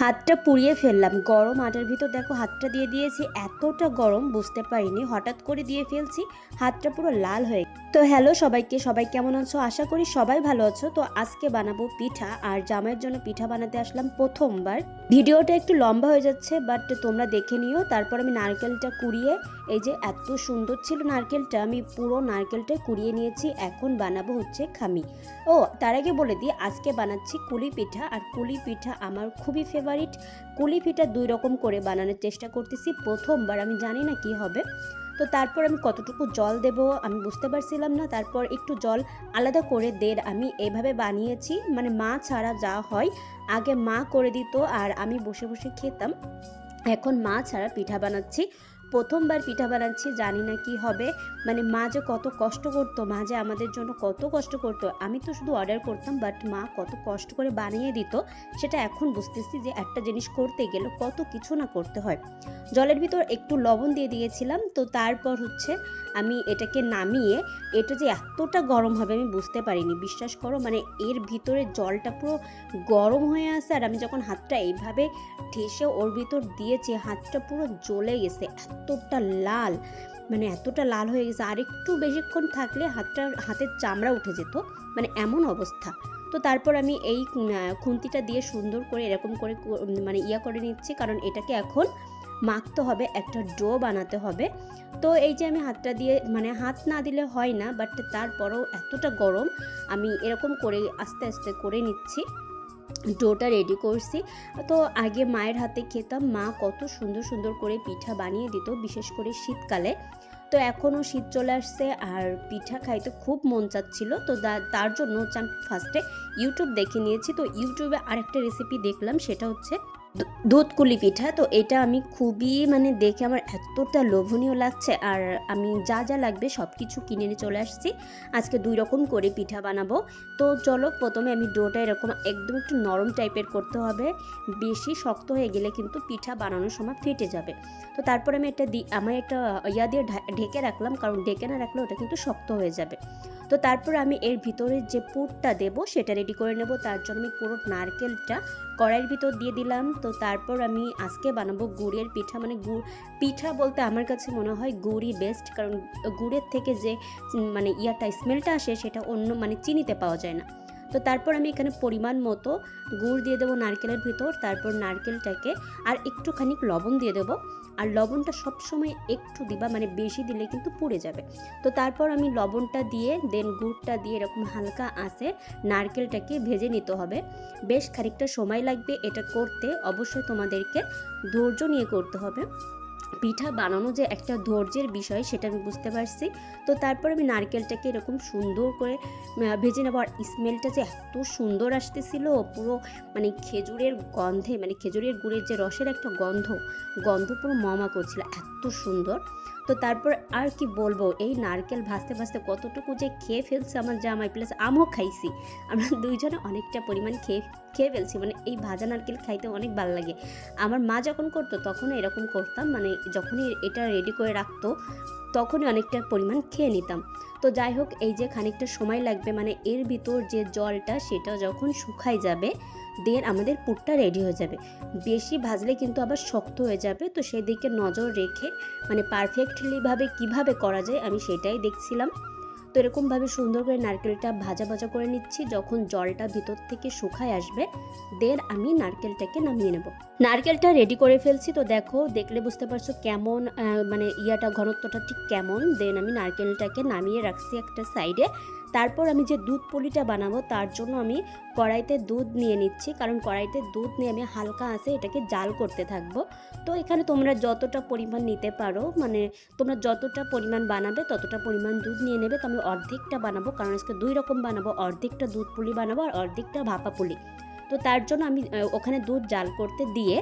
হাতটা পুড়িয়ে ফেললাম। গরম আটার ভিতর দেখো হাতটা দিয়ে দিয়েছি। এতটা গরম বুঝতে পারিনি। হঠাৎ করে দিয়ে ফেলছি, হাতটা পুরো লাল হয়ে তো হ্যালো সবাইকে, সবাই কেমন আছো? আশা করি সবাই ভালো আছো। তো আজকে বানাবো পিঠা আর জামাইয়ের জন্য পিঠা বানাতে আসলাম প্রথমবার। ভিডিওটা একটু লম্বা হয়ে যাচ্ছে বাট তোমরা দেখে নিও। তারপর আমি নারকেলটা কুড়িয়ে, এই যে এত সুন্দর ছিল নারকেলটা, আমি পুরো নারকেলটা কুড়িয়ে নিয়েছি। এখন বানাবো হচ্ছে খামি। ও, তার আগে বলে দিই, আজকে বানাচ্ছি কুলি পিঠা। আর কুলি পিঠা আমার খুবই ফেভারিট কুলি পিঠা দুই রকম করে বানানোর চেষ্টা করতেছি। প্রথমবার, আমি জানি না কি হবে। তো তারপর আমি কতটুকু জল দেব আমি বুঝতে পারছিলাম না। তারপর একটু জল আলাদা করে দের আমি এভাবে বানিয়েছি। মানে মা ছাড়া যা হয়, আগে মা করে দিত আর আমি বসে বসে খেতাম। এখন মা ছাড়া পিঠা বানাচ্ছি। প্রথমবার পিঠা বানাচ্ছি, জানি না কি হবে। মানে মা যে কত কষ্ট করতো, মা যে আমাদের জন্য কত কষ্ট করতো। আমি তো শুধু অর্ডার করতাম বাট মা কত কষ্ট করে বানিয়ে দিত। সেটা এখন বুঝতেছি যে একটা জিনিস করতে গেলে কত কিছু না করতে হয়। জলের ভিতর একটু লবণ দিয়ে দিয়েছিলাম, তো তারপর হচ্ছে আমি এটাকে নামিয়ে, এটা যে এতটা গরম হবে আমি বুঝতে পারিনি। বিশ্বাস করো মানে এর ভিতরে জলটা পুরো গরম হয়ে আছে, আর আমি যখন হাতটা এইভাবে ঠেসে ওর ভিতর দিয়েছি, হাতটা পুরো জ্বলে গেছে। এতটা লাল মানে এতটা লাল হয়ে গেছে আর একটু বেশিক্ষণ থাকলে হাতটা, হাতের চামড়া উঠে যেত মানে এমন অবস্থা। তো তারপর আমি এই খুন্তিটা দিয়ে সুন্দর করে এরকম করে মানে ইয়া করে নিচ্ছি, কারণ এটাকে এখন মাখতে হবে, একটা ডো বানাতে হবে। তো এই যে আমি হাতটা দিয়ে মানে হাত না দিলে হয় না, বাট তারপরেও এতটা গরম, আমি এরকম করে আস্তে আস্তে করে নিচ্ছি। ডোটা রেডি করছি। তো আগে মায়ের হাতে খেতাম। মা কত সুন্দর সুন্দর করে পিঠা বানিয়ে দিত, বিশেষ করে শীতকালে। তো এখনও শীত চলে আসছে আর পিঠা খাইতে খুব মন চাচ্ছিল। তো তার জন্য ফার্স্টে ইউটিউব দেখে নিয়েছি। তো ইউটিউবে আরেকটা রেসিপি দেখলাম, সেটা হচ্ছে দুধকুলি পিঠা, তো এটা আমি খুবই মানে দেখে আমার এতটা লোভনীয় লাগছে। আর আমি যা যা লাগবে সব কিছু কিনে নিয়ে চলে আসছি। আজকে দুই রকম করে পিঠা বানাবো। তো চলো প্রথমে আমি ডোটা এরকম একদম একটু নরম টাইপের করতে হবে। বেশি শক্ত হয়ে গেলে কিন্তু পিঠা বানানোর সময় ফেটে যাবে। তো তারপরে আমি এটা দি আমার একটা ইয়া দিয়ে ঢেকে রাখলাম। কারণ ঢেকে না রাখলে ওটা কিন্তু শক্ত হয়ে যাবে। তো তারপর আমি এর ভিতরে যে পুরটা দেব, সেটা রেডি করে নেব। তার জন্য আমি পুরো নারকেলটা কড়াইয়ের ভিতর দিয়ে দিলাম। তো তারপর আমি আজকে বানাবো গুড়ের পিঠা। মানে গুড়, পিঠা বলতে আমার কাছে মনে হয় গুড়ই বেস্ট কারণ গুড়ের থেকে যে মানে ইয়াটা স্মেলটা আসে, সেটা অন্য মানে চিনিতে পাওয়া যায় না। তো তারপর আমি এখানে পরিমাণ মতো গুড় দিয়ে দেবো নারকেলের ভিতর, তারপর নারকেলটাকে আর একটুখানি লবণ দিয়ে দেবো। আর লবণটা সবসময় একটু দিবা মানে বেশি দিলে কিন্তু পুড়ে যাবে। তো তারপর আমি লবণটা দিয়ে, দেন গুড়টা দিয়ে এরকম হালকা আসে নারকেলটাকে ভেজে নিতে হবে। বেশ খানিকটা সময় লাগবে এটা করতে, অবশ্যই তোমাদেরকে ধৈর্য নিয়ে করতে হবে। পিঠা বানানো যে একটা ধৈর্যের বিষয়, সেটা আমি বুঝতে পারছি। তো তারপর আমি নারকেলটাকে এরকম সুন্দর করে ভেজে নেব। আর স্মেলটা যে এত সুন্দর আসতেছিল, পুরো মানে খেজুরের গন্ধে মানে খেজুরের গুড়ের যে রসের একটা গন্ধ গন্ধ পুরো মমা করছিল, এত সুন্দর। তো তারপর আর কি বলব, এই নারকেল ভাজতে ভাজতে কতটুকু যে খেয়ে ফেলছে আমার জামাই প্লাস আমও খাইছি। আমরা দুইজনে অনেকটা পরিমাণ খেয়ে খেয়ে ফেলছি। মানে এই ভাজা নারকেল খাইতে অনেক ভালো লাগে। আমার মা যখন করতো, তখনও এরকম করতাম। মানে যখনই এটা রেডি করে রাখতো, তখনই অনেকটা পরিমাণ খেয়ে নিতাম। তো যাই হোক, এই যে খানিকটা সময় লাগবে মানে এর ভিতর যে জলটা, সেটা যখন শুকায় যাবে দেন আমাদের পুরটা রেডি হয়ে যাবে। বেশি ভাজলে কিন্তু আবার শক্ত হয়ে যাবে, তো সেদিকে নজর রেখে মানে পারফেক্টলিভাবে কীভাবে করা যায়, আমি সেটাই দেখছিলাম। এরকমভাবে সুন্দর করে নারকেলটা ভাজা ভাজা করে নিচ্ছি। যখন জলটা ভিতর থেকে শুকায় আসবে দেন আমি নারকেলটাকে নামিয়ে নেব। নারকেলটা রেডি করে ফেলছি তো দেখো, দেখলে বুঝতে পারছ কেমন মানে ইয়াটা, ঘনত্বটা ঠিক কেমন। দেন আমি নারকেলটাকে নামিয়ে রাখছি একটা সাইডে তারপর আমি যে দুধ পুলিটা বানাবো, তার জন্য আমি কড়াইতে দুধ নিয়ে নিচ্ছি। কারণ কড়াইতে দুধ নিয়ে আমি হালকা আছে এটাকে জাল করতে থাকব। তো এখানে তোমরা যতটা পরিমাণ নিতে পারো মানে তোমরা যতটা পরিমাণ বানাবে, ততটা পরিমাণ দুধ নিয়ে নেবে। তো আমি অর্ধেকটা বানাবো, কারণ আজকে দুই রকম বানাবো। অর্ধেকটা দুধ পুলি বানাবো আর অর্ধেকটা ভাপা পুলি। তো তার জন্য আমি ওখানে দুধ জাল করতে দিয়ে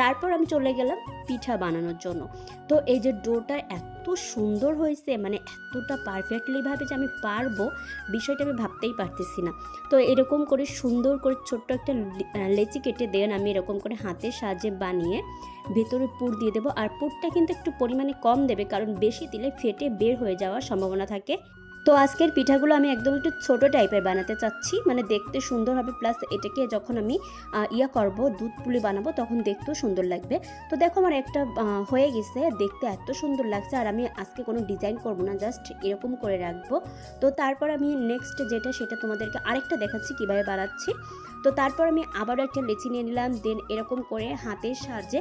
তারপর আমি চলে গেলাম পিঠা বানানোর জন্য। তো এই যে ডোটা এত সুন্দর হয়েছে মানে এতটা পারফেক্টলিভাবে যে আমি পারব, বিষয়টা আমি ভাবতেই পারতেছি না। তো এরকম করে সুন্দর করে ছোট্ট একটা লেচি কেটে দেন, আমি এরকম করে হাতের সাহায্যে বানিয়ে ভেতরে পুর দিয়ে দেবো। আর পুরটা কিন্তু একটু পরিমাণে কম দেবে, কারণ বেশি দিলে ফেটে বের হয়ে যাওয়ার সম্ভাবনা থাকে। তো আজকের পিঠাগুলো আমি একদম একটু ছোট টাইপের বানাতে চাচ্ছি। মানে দেখতে সুন্দর হবে প্লাস এটাকে যখন আমি ইয়া করব, দুধ পুলি বানাবো, তখন দেখতেও সুন্দর লাগবে। তো দেখো আমার একটা হয়ে গেছে, দেখতে এত সুন্দর লাগছে, আর আমি আজকে কোনো ডিজাইন করব না জাস্ট এরকম করে রাখব। তো তারপর আমি নেক্সট যেটা, সেটা তোমাদেরকে আরেকটা দেখাচ্ছি, কীভাবে বানাচ্ছি। তো তারপর আমি আবার একটা লেচি নিয়ে নিলাম দেন এরকম করে হাতের সাহায্যে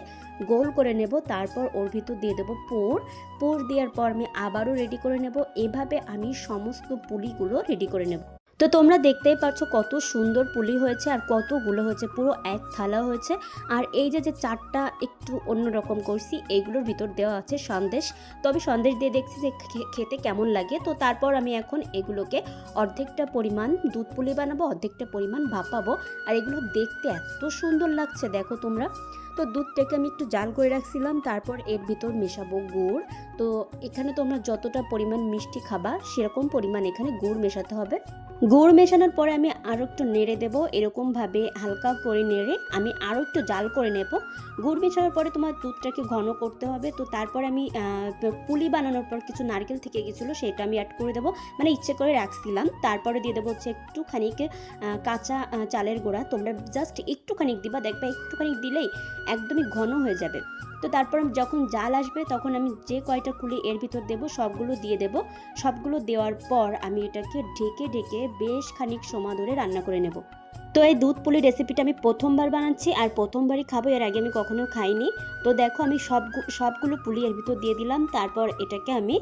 গোল করে নেব, তারপর ওর ভিতর দিয়ে দেবো পুর। পুর দেওয়ার পর আমি আবারও রেডি করে নেব। এভাবে আমি সমস্ত পুলিগুলো রেডি করে নেব। তো তোমরা দেখতেই পাচ্ছ কত সুন্দর পুলি হয়েছে আর কতগুলো হয়েছে, পুরো এক থালা হয়েছে। আর এই যে যে চারটা একটু অন্যরকম করছি, এইগুলোর ভিতর দেওয়া আছে সন্দেশ। তো আমি সন্দেশ দিয়ে দেখছি যে খেতে কেমন লাগে। তো তারপর আমি এখন এগুলোকে অর্ধেকটা পরিমাণ দুধ পুলি বানাবো, অর্ধেকটা পরিমাণ ভাপাবো। আর এগুলো দেখতে এত সুন্দর লাগছে, দেখো তোমরা। তো দুধটাকে আমি একটু জাল করে রাখছিলাম, তারপর এর ভিতর মেশাবো গুড়। তো এখানে তোমরা যতটা পরিমাণ মিষ্টি খাবা, সেরকম পরিমাণ এখানে গুড় মেশাতে হবে। গুড় মেশানোর পরে আমি আরও একটু নেড়ে দেবো। এরকমভাবে হালকা করে নেড়ে আমি আরও একটু জাল করে নেব। গুড় মেশানোর পরে তোমার দুধটাকে ঘন করতে হবে। তো তারপর আমি পুলি বানানোর পর কিছু নারকেল থেকে গেছিল, সেটা আমি অ্যাড করে দেবো। মানে ইচ্ছে করে রাখছিলাম। তারপরে দিয়ে দেবো হচ্ছে একটুখানি কাঁচা চালের গুঁড়া। তোমরা জাস্ট একটুখানি দিবা। দেখবে একটুখানি দিলেই একদমই ঘন হয়ে যাবে। তো তারপর যখন জাল আসবে, তখন আমি যে কয়টা কুলি এর ভিতর দেব, সবগুলো দিয়ে দেব। সবগুলো দেওয়ার পর আমি এটাকে ঢেকে ঢেকে বেশ খানিক সময় ধরে রান্না করে নেব। তো এই দুধ পুলি রেসিপিটা আমি প্রথমবার বানাচ্ছি আর প্রথমবারই খাব, এর আগে আমি কখনো খাইনি। তো দেখো আমি সব সবগুলো পুলি এর ভিতর দিয়ে দিলাম, তারপর এটাকে আমি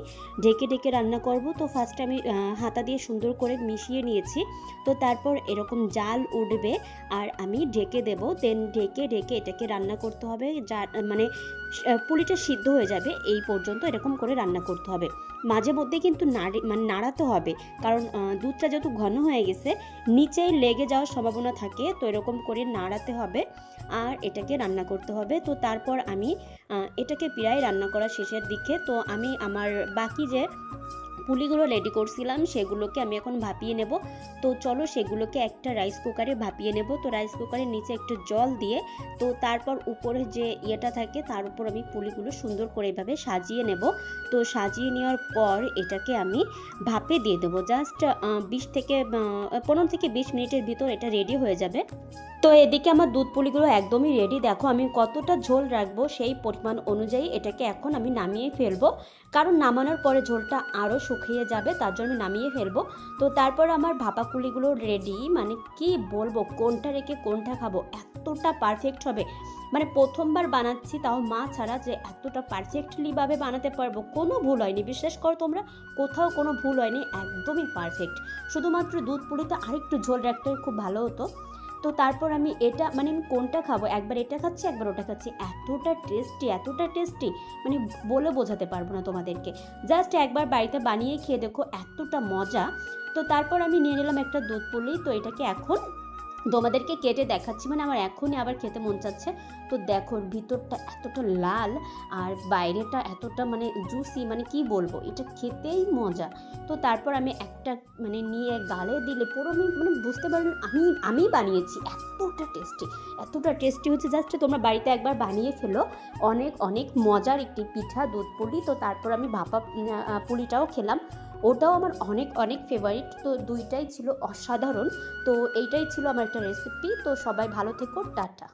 ঢেকে ঢেকে রান্না করব। তো ফার্স্টে আমি হাতা দিয়ে সুন্দর করে মিশিয়ে নিয়েছি। তো তারপর এরকম জাল উঠবে আর আমি ঢেকে দেব। দেন ঢেকে ঢেকে এটাকে রান্না করতে হবে। যা মানে পুলিটা সিদ্ধ হয়ে যাবে, এই পর্যন্ত এরকম করে রান্না করতে হবে। মাঝে মধ্যে কিন্তু নাড়ি মানে নাড়াতে হবে, কারণ দুধটা যেহেতু ঘন হয়ে গেছে নিচে লেগে যাওয়ার সম্ভাবনা থাকে, তো এরকম করে নাড়াতে হবে, আর এটাকে রান্না করতে হবে। তো তারপর আমি এটাকে প্রায় রান্না করা শেষের দিকে, তো আমি আমার বাকি যে পুলিগুলো রেডি করছিলাম, সেগুলোকে আমি এখন ভাপিয়ে নেব। তো চলো সেগুলোকে একটা রাইস কুকারে ভাপিয়ে নেব। তো রাইস কুকারের নিচে একটু জল দিয়ে, তো তারপর উপরে যে ইয়েটা থাকে, তার উপর আমি পুলিগুলো সুন্দর করে এভাবে সাজিয়ে নেব। তো সাজিয়ে নেওয়ার পর এটাকে আমি ভাপে দিয়ে দেবো। জাস্ট বিশ থেকে পনেরো থেকে বিশ মিনিটের ভিতর এটা রেডি হয়ে যাবে। তো এদিকে আমার দুধ পুলিগুলো একদমই রেডি দেখো আমি কতটা ঝোল রাখব সেই পরিমাণ অনুযায়ী এটাকে এখন আমি নামিয়ে ফেলব। কারণ নামানোর পরে ঝোলটা আরও শুকিয়ে যাবে, তার জন্য নামিয়ে ফেলব। তো তারপর আমার ভাপা পুলিগুলো রেডি মানে কি বলব, কোনটা রেখে কোনটা খাব, এতটা পারফেক্ট হবে। মানে প্রথমবার বানাচ্ছি, তাও মা ছাড়া যে এতটা পারফেক্টলিভাবে বানাতে পারব, কোনো ভুল হয়নি। বিশ্বাস করো তোমরা, কোথাও কোনো ভুল হয়নি, একদমই পারফেক্ট শুধুমাত্র দুধ পুলিতে আরেকটু ঝোল রাখতে খুব ভালো হতো। তো তারপর আমি এটা মানে আমি কোনটা খাব? একবার এটা খাচ্ছি, একবার ওটা খাচ্ছি। এতটা টেস্টি এতটা টেস্টি মানে বলে বোঝাতে পারব না তোমাদেরকে। জাস্ট একবার বাড়িতে বানিয়ে খেয়ে দেখো, এতটা মজা। তো তারপর আমি নিয়ে নিলাম একটা দুধ পুলি তো এটাকে এখন তোমাদেরকে কেটে দেখাচ্ছি মানে আমার এখনই আবার খেতে মন চাচ্ছে। তো দেখো ভিতরটা এতটা লাল আর বাইরেটা এতটা মানে জুসি মানে কি বলব, এটা খেতেই মজা। তো তারপর আমি একটা মানে নিয়ে গালে দিলে, পুরো আমি মানে বুঝতে পারবেন আমি আমি বানিয়েছি, এতটা টেস্টি এতটা টেস্টি হচ্ছে জাস্ট তোমরা বাড়িতে একবার বানিয়ে ফেলো। অনেক অনেক মজার একটি পিঠা, দুধ পুলি। তো তারপর আমি ভাপা পুলিটাও খেলাম। ওটাও আমার অনেক অনেক ফেভারিট তো দুইটাই ছিল অসাধারণ। তো এইটাই ছিল আমার একটা রেসিপি তো সবাই ভালো থেকো, টাটা।